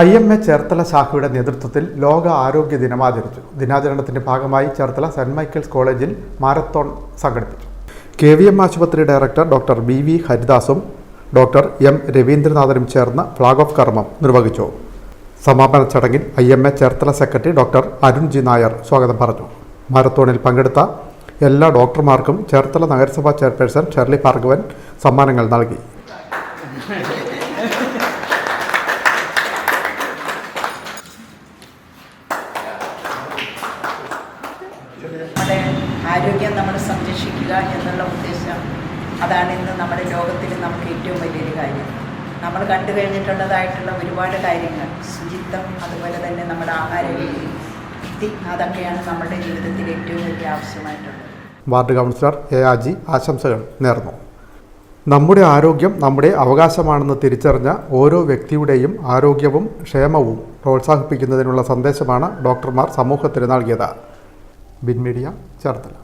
I M A Cherthala ശാഖയുടെ നേതൃത്വത്തിൽ ലോക ആരോഗ്യ ദിനം ആചരിച്ചു. ദിനാചരണത്തിന്റെ ഭാഗമായി ചേർത്തല സെന്റ് മൈക്കിൾസ് കോളേജിൽ മാരത്തോൺ സംഘടിപ്പിച്ചു. കെ വി എം ആശുപത്രി ഡയറക്ടർ ഡോക്ടർ ബി വി ഹരിദാസും ഡോക്ടർ എം രവീന്ദ്രനാഥനും ചേർന്ന് ഫ്ളാഗ് ഓഫ് കർമ്മം നിർവഹിച്ചു. സമാപന ചടങ്ങിൽ I M A Cherthala secretary doctor Arun G Nair സ്വാഗതം പറഞ്ഞു. മാരത്തോണിൽ പങ്കെടുത്ത എല്ലാ ഡോക്ടർമാർക്കും ചേർത്തല നഗരസഭാ ചെയർപേഴ്സൺ ഷെർലി ഭാർഗവൻ സമ്മാനങ്ങൾ നൽകി. നമ്മുടെ ആരോഗ്യം നമ്മൾ സംരക്ഷിക്കുക എന്നുള്ള ഉദ്ദേശം അതാണ് ഇന്ന് നമ്മുടെ ലോകത്തിൽ നമുക്ക് ഏറ്റവും വലിയൊരു കാര്യം. നമ്മൾ കണ്ടു കഴിഞ്ഞിട്ടുള്ളതായിട്ടുള്ള ഒരുപാട് കാര്യങ്ങൾ. ശുചിത്വം അതുപോലെ തന്നെ നമ്മുടെ ആഹാര രീതി അതൊക്കെയാണ് നമ്മുടെ ജീവിതത്തിൽ ഏറ്റവും വലിയ ആവശ്യമായിട്ടുള്ളത്. വാർഡ് കൗൺസിലർ എ ആജി ആശംസകൾ നേർന്നു. നമ്മുടെ ആരോഗ്യം നമ്മുടെ അവകാശമാണെന്ന് തിരിച്ചറിഞ്ഞ ഓരോ വ്യക്തിയുടെയും ആരോഗ്യവും ക്ഷേമവും പ്രോത്സാഹിപ്പിക്കുന്നതിനുള്ള സന്ദേശമാണ് ഡോക്ടർമാർ സമൂഹത്തിന് നൽകിയത്. ബിൻ മീഡിയ ചേർത്തല.